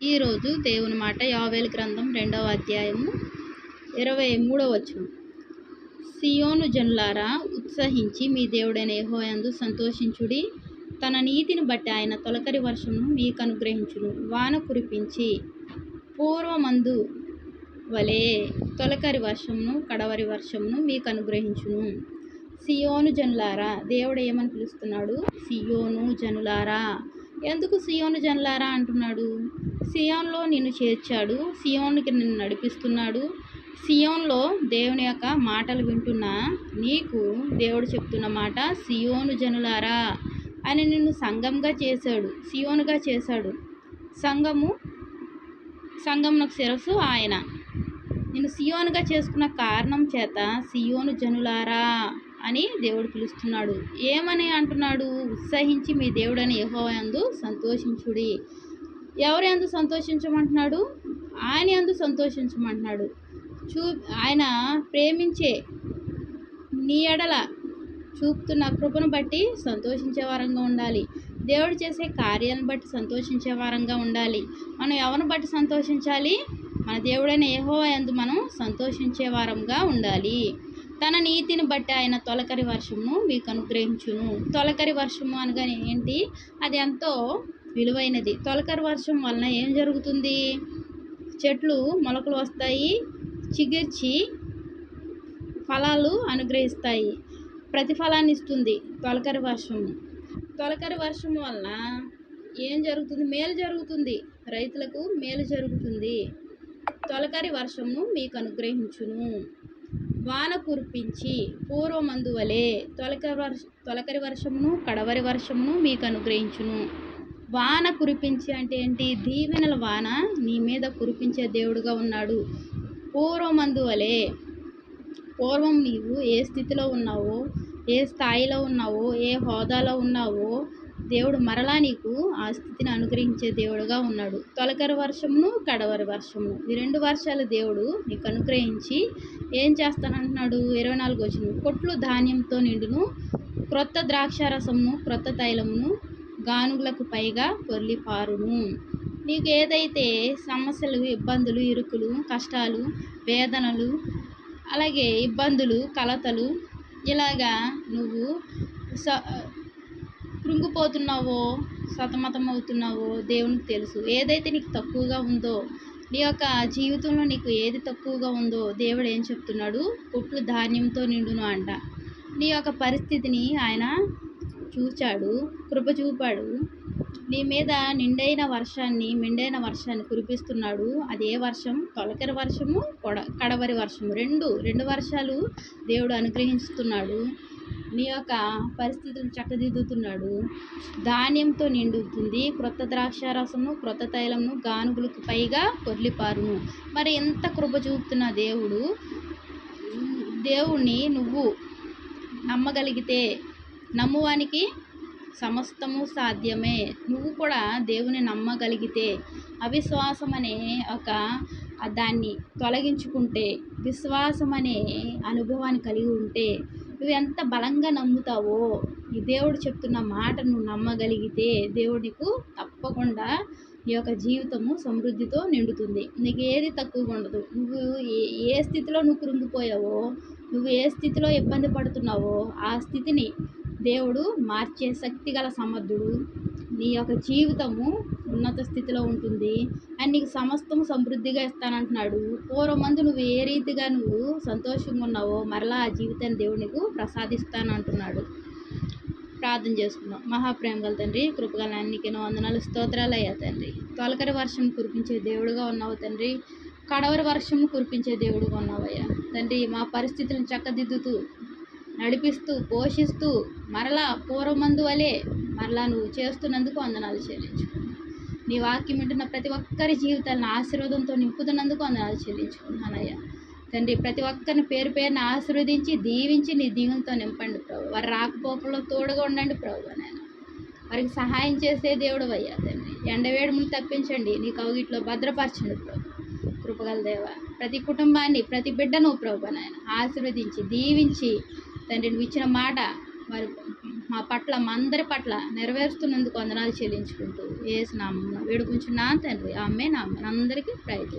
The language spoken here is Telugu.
ఈరోజు దేవుని మాట యావేలు గ్రంథం రెండవ అధ్యాయము ఇరవై మూడవ వచ్చు సియోను జనులారా ఉత్సహించి మీ దేవుడైన యెహోవాయందు సంతోషించుడి. తన నీతిని బట్టి ఆయన తొలకరి వర్షమును మీకు అనుగ్రహించును. వాన కురిపించి పూర్వమందు వలె తొలకరి వర్షమును కడవరి వర్షమును మీకు అనుగ్రహించును. సియోను జనులారా దేవుడు ఏమని పిలుస్తున్నాడు? సియోను జనులారా. ఎందుకు సియోను జనులారా అంటున్నాడు? సియోన్లో నిన్ను చేర్చాడు. సియోన్కి నిన్ను నడిపిస్తున్నాడు. సియోన్లో దేవుని యొక్క మాటలు వింటున్న. నీకు దేవుడు చెప్తున్న మాట సియోను జనులారా అని నిన్ను సంఘంగా చేశాడు. సియోనుగా చేశాడు. సంఘము సంఘంనకు శిరస్సు ఆయన. నేను సియోనుగా చేసుకున్న కారణం చేత సియోను జనులారా అని దేవుడు పిలుస్తున్నాడు. ఏమని అంటున్నాడు? ఉత్సహించి మీ దేవుడని యహోయందు సంతోషించుడి. ఎవరి అందు సంతోషించమంటున్నాడు? ఆయన అందు సంతోషించమంటున్నాడు. చూ ఆయన ప్రేమించే నీ ఎడల చూపుతున్న కృపను బట్టి సంతోషించే వారంగా ఉండాలి. దేవుడు చేసే కార్యాలను బట్టి సంతోషించే వారంగా ఉండాలి. మనం ఎవరిని బట్టి సంతోషించాలి? మన దేవుడైన ఏహో ఎందు మనం సంతోషించే వారంగా ఉండాలి. తన నీతిని బట్టి ఆయన తొలకరి వర్షము మీకు అనుగ్రహించును. తొలకరి వర్షము అనగానే ఏంటి? అది ఎంతో విలువైనది. తొలకరి వర్షం వలన ఏం జరుగుతుంది? చెట్లు మొలకలు వస్తాయి చిగిర్చి ఫలాలు అనుగ్రహిస్తాయి. ప్రతిఫలాన్ని ఇస్తుంది తొలకరి వర్షం. తొలకరి వర్షం వలన ఏం జరుగుతుంది? మేలు జరుగుతుంది. రైతులకు మేలు జరుగుతుంది. తొలకరి వర్షము మీకు అనుగ్రహించును. వాన కురిపించి పూర్వమందు వలె తొలకరి వర్ష తొలకరి వర్షమును కడవరి వర్షమును మీకు అనుగ్రహించును. వాన కురిపించి అంటే ఏంటి? దీవెనల వాన నీ మీద కురిపించే దేవుడుగా ఉన్నాడు. పూర్వమందు వలె పూర్వం నీవు ఏ స్థితిలో ఉన్నావో ఏ స్థాయిలో ఉన్నావో ఏ హోదాలో ఉన్నావో దేవుడు మరలా నీకు ఆ స్థితిని అనుగ్రహించే దేవుడుగా ఉన్నాడు. తొలకరి వర్షమును కడవరి వర్షమును. ఈ రెండు వర్షాలు దేవుడు నీకు అనుగ్రహించి ఏం చేస్తానంటున్నాడు? ఇరవై నాలుగు వచ్చిన కొట్లు ధాన్యంతో నిండును. క్రొత్త ద్రాక్షారసమును క్రొత్త తైలమును గానుగులకు పైగా పొర్లిపారును. నీకు ఏదైతే సమస్యలు ఇబ్బందులు ఇరుకులు కష్టాలు వేదనలు అలాగే ఇబ్బందులు కలతలు ఇలాగా నువ్వు స కృంగిపోతున్నావో సతమతం అవుతున్నావో దేవునికి తెలుసు. ఏదైతే నీకు తక్కువగా ఉందో నీ యొక్క జీవితంలో నీకు ఏది తక్కువగా ఉందో దేవుడు ఏం చెప్తున్నాడు? కొట్లు ధాన్యంతో నిండును అంట. నీ యొక్క పరిస్థితిని ఆయన చూచాడు కృప చూపాడు. నీ మీద నిండైన వర్షాన్ని మెండైన వర్షాన్ని కురిపిస్తున్నాడు. అదే వర్షం తొలకరి వర్షము కొడ కడవరి వర్షము. రెండు రెండు వర్షాలు దేవుడు అనుగ్రహిస్తున్నాడు. నీ యొక్క పరిస్థితులు చక్కదిద్దుతున్నాడు. ధాన్యంతో నిండుతుంది. క్రొత్త ద్రాక్ష రసము క్రొత్త తైలమును గానుగులకు పైగా కొర్లిపారును మరి ఎంత కృప చూపుతున్న దేవుడు? దేవుణ్ణి నువ్వు నమ్మగలిగితే నమ్మువానికి సమస్తము సాధ్యమే. నువ్వు కూడా దేవుని నమ్మగలిగితే అవిశ్వాసం అనే ఒక దాన్ని తొలగించుకుంటే విశ్వాసం అనే అనుభవాన్ని కలిగి ఉంటే నువ్వు ఎంత బలంగా నమ్ముతావో ఈ దేవుడు చెప్తున్న మాట నువ్వు నమ్మగలిగితే దేవుడికు తప్పకుండా నీ యొక్క జీవితము సమృద్ధితో నిండుతుంది. నీకు ఏది తక్కువగా ఉండదు. నువ్వు ఏ ఏ స్థితిలో నువ్వు కృంగిపోయావో నువ్వు ఏ స్థితిలో ఇబ్బంది పడుతున్నావో ఆ స్థితిని దేవుడు మార్చే శక్తి గల సమర్థుడు. నీ యొక్క జీవితము ఉన్నత స్థితిలో ఉంటుంది. అండ్ నీకు సమస్తము సమృద్ధిగా ఇస్తానంటున్నాడు. పూర్వమందు నువ్వు ఏ రీతిగా నువ్వు సంతోషంగా ఉన్నావో మరలా ఆ జీవితాన్ని దేవుడు నీకు ప్రసాదిస్తానంటున్నాడు. ప్రార్థన చేసుకున్నాం మహాప్రేమ గల తండ్రి కృపగల అన్నికినో వందనాలు స్తోత్రాలు అయ్యా తండ్రి. తొలకరి వర్షం కురిపించే దేవుడుగా ఉన్నావు తండ్రి. కడవరి వర్షం కురిపించే దేవుడుగా ఉన్నావయ్యా. తండ్రి మా పరిస్థితులను చక్కదిద్దుతూ నడిపిస్తూ పోషిస్తూ మరలా పూర్వమందు వలె మరలా నువ్వు చేస్తున్నందుకు వందనాలు చెల్లించుకో నీ వాక్యం వింటున్న ప్రతి ఒక్కరి జీవితాలను ఆశీర్వాదంతో నింపుతున్నందుకు వందనాలు చెల్లించుకున్నానయ్యా తండ్రి ప్రతి ఒక్కరిని పేరు పేరుని ఆశీర్వదించి దీవించి నీ దీవెనతో నింపండి ప్రభు. వారి రాకపోకల్లో తోడుగా ఉండండి ప్రభు నేను వారికి సహాయం చేసే దేవుడు అయ్యా తండ్రి. ఎండవేడుములు తప్పించండి నీ కౌగిట్లో భద్రపరచండి ప్రభు. కృపగల దేవ ప్రతి కుటుంబాన్ని ప్రతి బిడ్డను ప్రభు నాయన ఆశీర్వదించి దీవించి తండ్రి నువ్వు ఇచ్చిన మాట వారి మా పట్ల మా అందరి పట్ల నెరవేరుస్తున్నందుకు వందనాలు చెల్లించుకుంటూ ఏసునామం వేడుకుంటున్నాను తండ్రి. ఆమె నా అందరికీ ప్రయత్నం